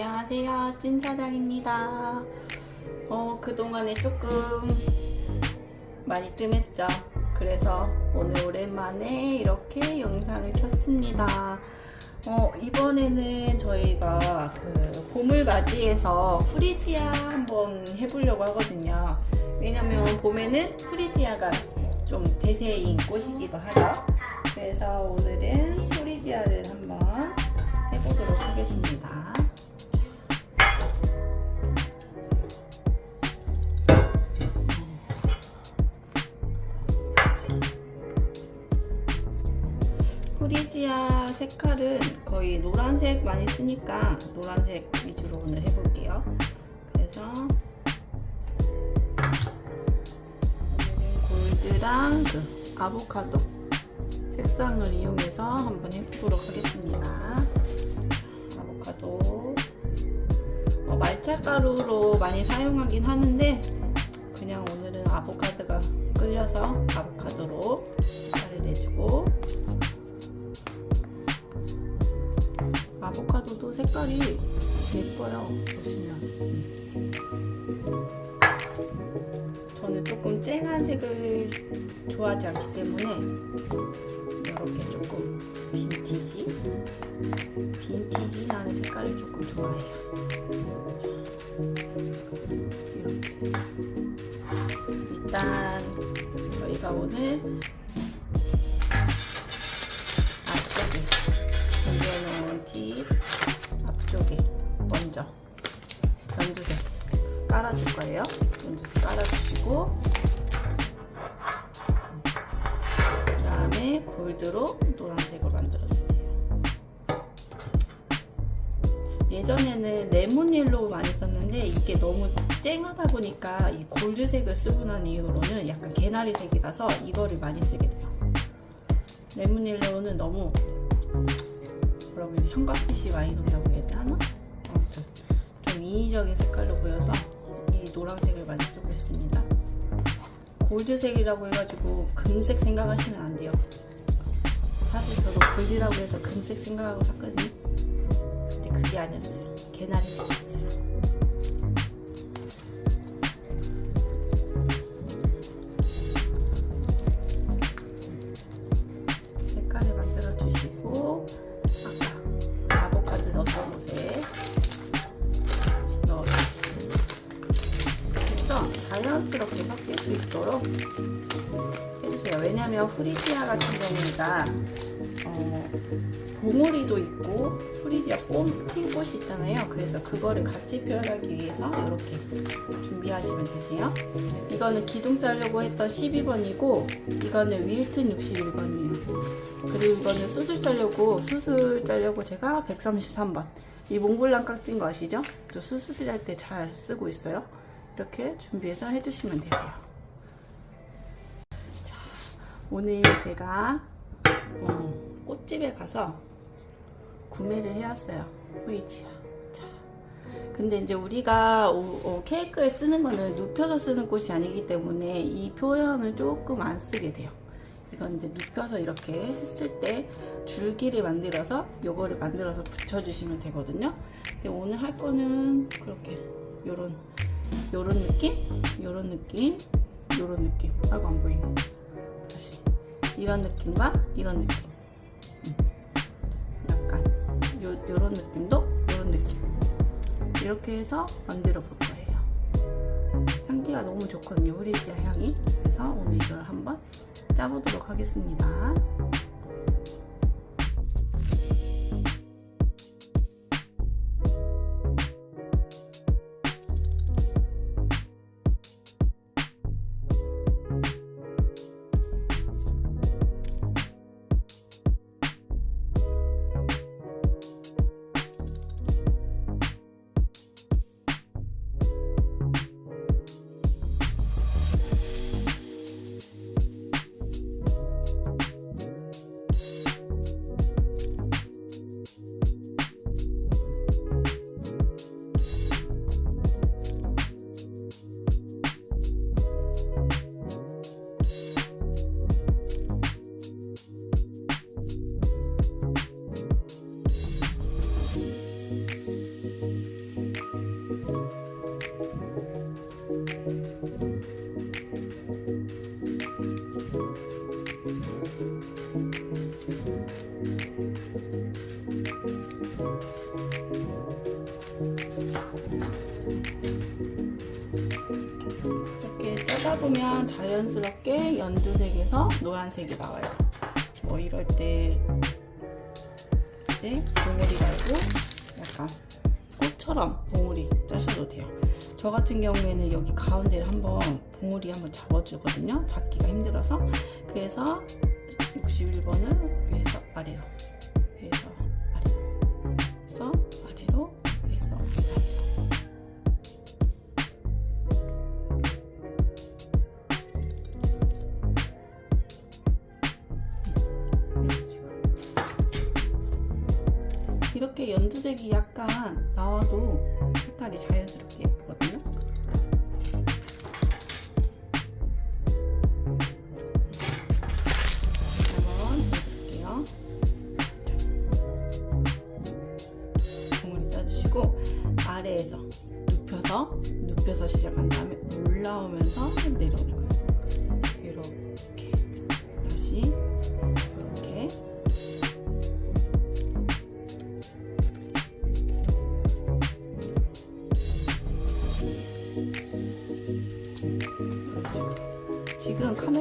안녕하세요. 찐사장입니다. 어, 그동안에 조금 많이 뜸했죠. 그래서 오늘 오랜만에 이렇게 영상을 켰습니다. 어, 이번에는 저희가 그 봄을 맞이해서 프리지아 한번 해보려고 하거든요. 왜냐면 봄에는 프리지아가 좀 대세인 꽃이기도 하죠. 그래서 오늘은 프리지아를 한번 해보도록 하겠습니다. 색깔은 거의 노란색 많이 쓰니까 노란색 위주로 오늘 해볼게요. 그래서 골드랑 그 아보카도 색상을 이용해서 한번 해보도록 하겠습니다. 아보카도 어, 말차가루로 많이 사용하긴 하는데 그냥 오늘은 아보카도가 끌려서 아보카도로 색깔을 내주고 아보카도도 색깔이 예뻐요 보시면. 저는 조금 쨍한 색을 좋아하지 않기 때문에 이렇게 조금 빈티지? 빈티지 나는 색깔을 조금 좋아해요 연두색 깔아줄 거예요. 연두색 깔아주시고 그 다음에 골드로 노란색으로 만들어주세요. 예전에는 레몬 옐로우 많이 썼는데 이게 너무 쨍하다 보니까 이 골드색을 쓰고 난 이후로는 약간 개나리색이라서 이거를 많이 쓰게 돼요. 레몬 옐로우는 너무 뭐라고 해야 돼 형광빛이 많이 돈다고 해야 되나? 아무튼. 좀 인위적인 색깔로 보여서 이 노란색을 많이 쓰고 있습니다. 골드색이라고 해가지고 금색 생각하시면 안 돼요. 사실 저도 골드라고 해서 금색 생각하고 샀거든요. 근데 그게 아니었어요. 개나리색 왜냐면 프리지아 같은 경우가 어, 봉오리도 있고 프리지아 꽃, 핀 꽃이 있잖아요. 그래서 그거를 같이 표현하기 위해서 이렇게 준비하시면 되세요. 이거는 기둥 짜려고 했던 12번이고 이거는 윌튼 61번이에요. 그리고 이거는 수술 짜려고 수술 짜려고 제가 133번. 이 몽블랑 깍진 거 아시죠? 저 수술 할 때 잘 쓰고 있어요. 이렇게 준비해서 해주시면 되세요. 자 오늘 제가 어, 꽃집에 가서 구매를 해왔어요 프리지아 자 근데 이제 우리가 오- 어, 케이크에 쓰는 거는 눕혀서 쓰는 꽃이 아니기 때문에 이 표현을 조금 안 쓰게 돼요 이건 이제 눕혀서 이렇게 했을 때 줄기를 만들어서 요거를 만들어서 붙여주시면 되거든요. 근데 오늘 할 거는 그렇게 요런 요런 느낌, 요런 느낌, 요런 느낌. 아이고 안 보이네. 이런 느낌과 이런 느낌. 음. 약간 요 요런 느낌도 요런 느낌. 이렇게 해서 만들어 볼 거예요. 향기가 너무 좋거든요, 후리지아 향이. 그래서 오늘 이걸 한번 짜보도록 하겠습니다. 보면 자연스럽게 연두색에서 노란색이 나와요. 뭐 이럴 때 이제 봉우리 말고 약간 꽃처럼 봉우리 짜셔도 돼요. 저 같은 경우에는 여기 가운데를 한번 봉우리 한번 잡아주거든요. 잡기가 힘들어서 그래서 61번을 위에서 아래로 약간 나와도 색깔이 자연스럽게 예쁘거든요.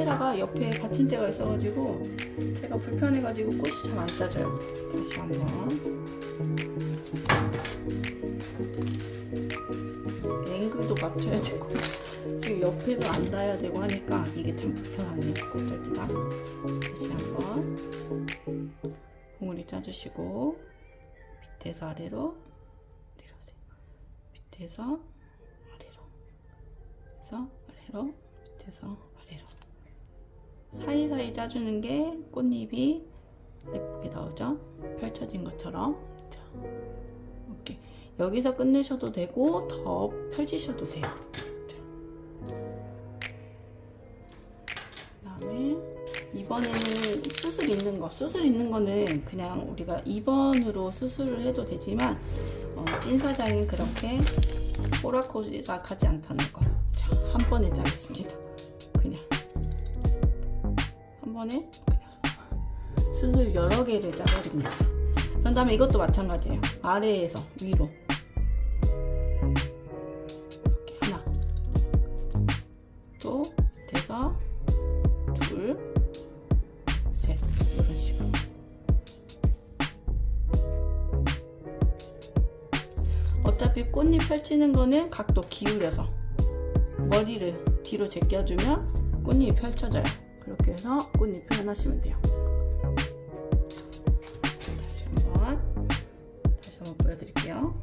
카메라가 옆에 받침대가 있어가지고 제가 불편해가지고 꽃이 잘 안 따져요. 다시 한번 앵글도 맞춰야 되고 지금 옆에도 안 닿아야 되고 하니까 이게 참 불편하네요. 꽃잡기가 다시 한번 봉우리 짜주시고 밑에서 아래로 내려오세요. 밑에서 아래로 그래서 아래로 밑에서 아래로 사이사이 짜주는 게 꽃잎이 예쁘게 나오죠 펼쳐진 것처럼 자, 이렇게 여기서 끝내셔도 되고 더 펼치셔도 돼요 자. 그다음에 이번에는 수술 있는 거 수술 있는 거는 그냥 우리가 2번으로 수술을 해도 되지만 어, 찐 사장이 그렇게 호락호락하지 않다는 거. 자, 한 번에 짜겠습니다. 번에 수술 여러 개를 짜버립니다. 그런 다음에 이것도 마찬가지예요. 아래에서 위로 이렇게 하나, 또 밑에서 둘, 셋 이런 식으로. 어차피 꽃잎 펼치는 거는 각도 기울여서 머리를 뒤로 제껴주면 꽃잎이 펼쳐져요. 그렇게 해서 꽃잎 표현하시면 돼요. 다시 한번 다시 한번 보여드릴게요.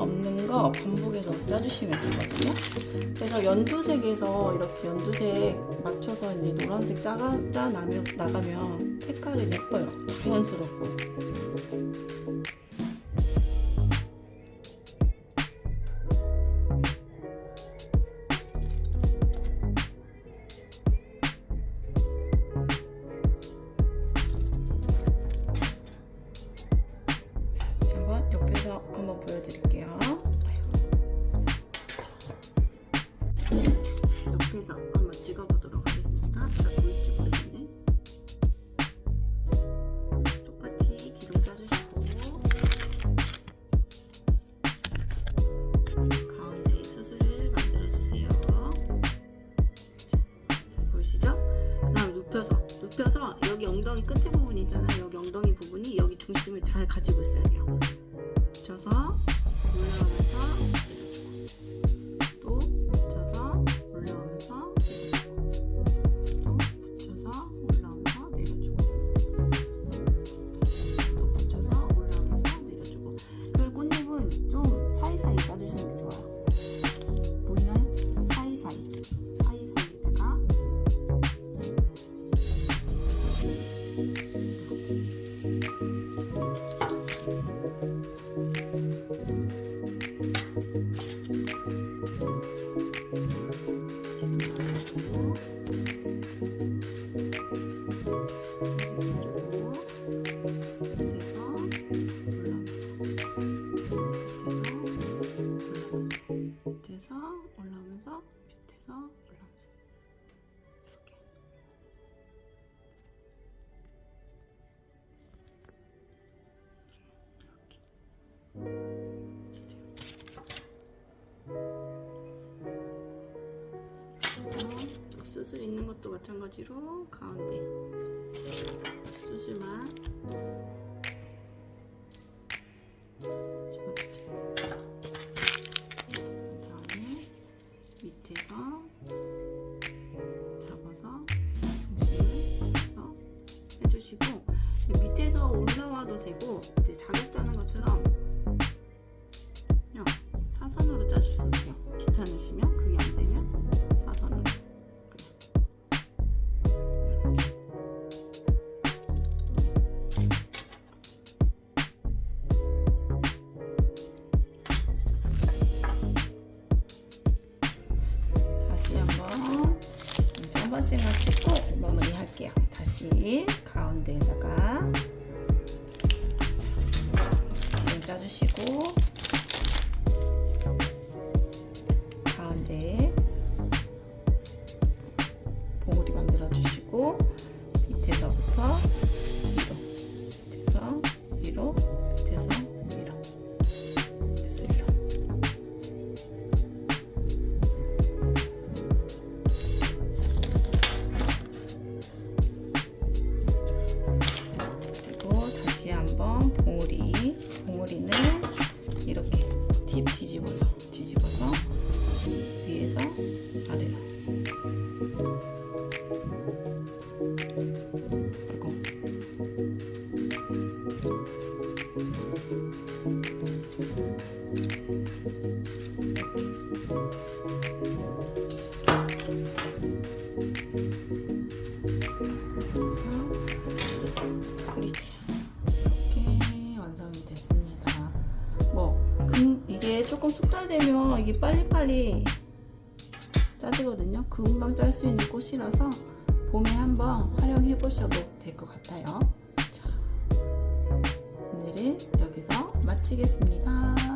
없는 거 반복해서 짜주시면 되거든요. 그래서 연두색에서 이렇게 연두색 맞춰서 이제 노란색 짜가, 짜 나면, 나가면 색깔이 예뻐요. 자연스럽고. 붙여서 올라오 것도 마찬가지로 가운데. 수술만 다시 가운데에다가 짜주시고 가운데에 봉우리 만들어 주시고 밑에서부터 조금 숙달되면 이게 빨리빨리 짜지거든요. 금방 짤 수 있는 꽃이라서 봄에 한번 활용해 보셔도 될 것 같아요. 자, 오늘은 여기서 마치겠습니다.